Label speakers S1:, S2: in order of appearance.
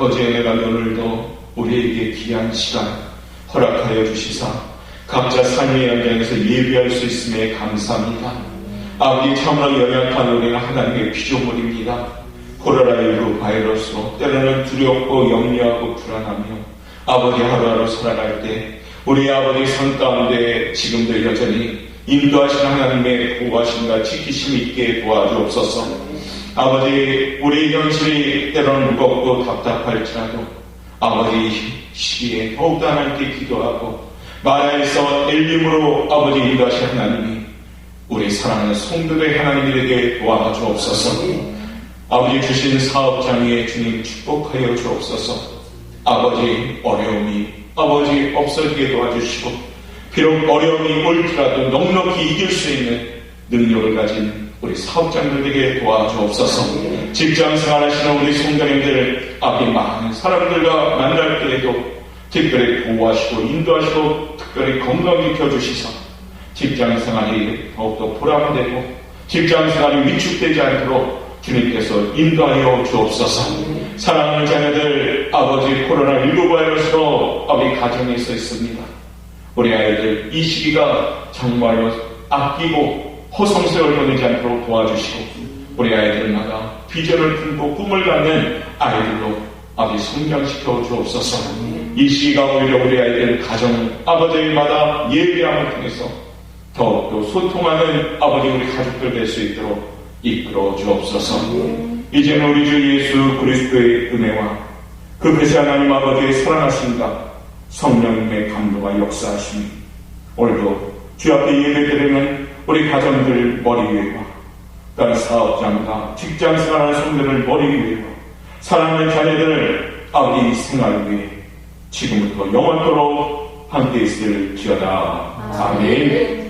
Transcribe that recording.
S1: 아버지 은혜가 오늘도 우리에게 귀한 시간 허락하여 주시사 각자 삶의 현장에서 예비할 수 있음에 감사합니다. 아버지 참으로 연약한 우리는 하나님의 피조물입니다. 코로나19 바이러스로 때로는 두렵고 염려하고 불안하며 아버지 하루하루 살아갈 때 우리 아버지 삶 가운데 지금도 여전히 인도하신 하나님의 보호하심과 지키심 있게 도와주옵소서. 아버지 우리 현실이 때로는 무겁고 답답할지라도 아버지 시기에 더욱더 하나님께 기도하고 마라에서 엘림으로 아버지 인도하신 하나님이 우리 사랑하는 성도의 하나님들에게 도와주옵소서. 아버지 주신 사업장에 주님 축복하여 주옵소서. 아버지 어려움이 아버지 없어지게 도와주시고 비록 어려움이 올지라도 넉넉히 이길 수 있는 능력을 가진 우리 사업장들에게 도와주옵소서. 직장 생활하시는 우리 성도님들 아버지 많은 사람들과 만날 때에도 특별히 보호하시고 인도하시고 특별히 건강 지켜 주시사 직장 생활이 더욱더 보람되고 직장 생활이 위축되지 않도록 주님께서 인도하여 주옵소서. 사랑하는 자녀들 아버지 코로나19 바이러스로 아버지 가정에 있어 있습니다. 우리 아이들 이 시기가 정말로 아끼고 허송세월 보내지 않도록 도와주시고 우리 아이들마다 비전을 품고 꿈을 갖는 아이들로 아버지 성장시켜 주옵소서. 이 시기가 오히려 우리 아이들 가정 아버지마다 예배함을 통해서 더욱더 소통하는 아버지 우리 가족들 될 수 있도록 이끌어 주옵소서. 이제는 우리 주 예수 그리스도의 은혜와 그 배세 하나님 아버지의 사랑하심과 성령님의 감동과 역사하심이 오늘도 주 앞에 예배드리는 우리 가정들 머리 위에와 다른 사업장과 직장 생활하는 성도들 머리 위에와 사랑하는 자녀들 아버지 생활 위에 지금부터 영원토록 함께 있을 지어다. 아멘.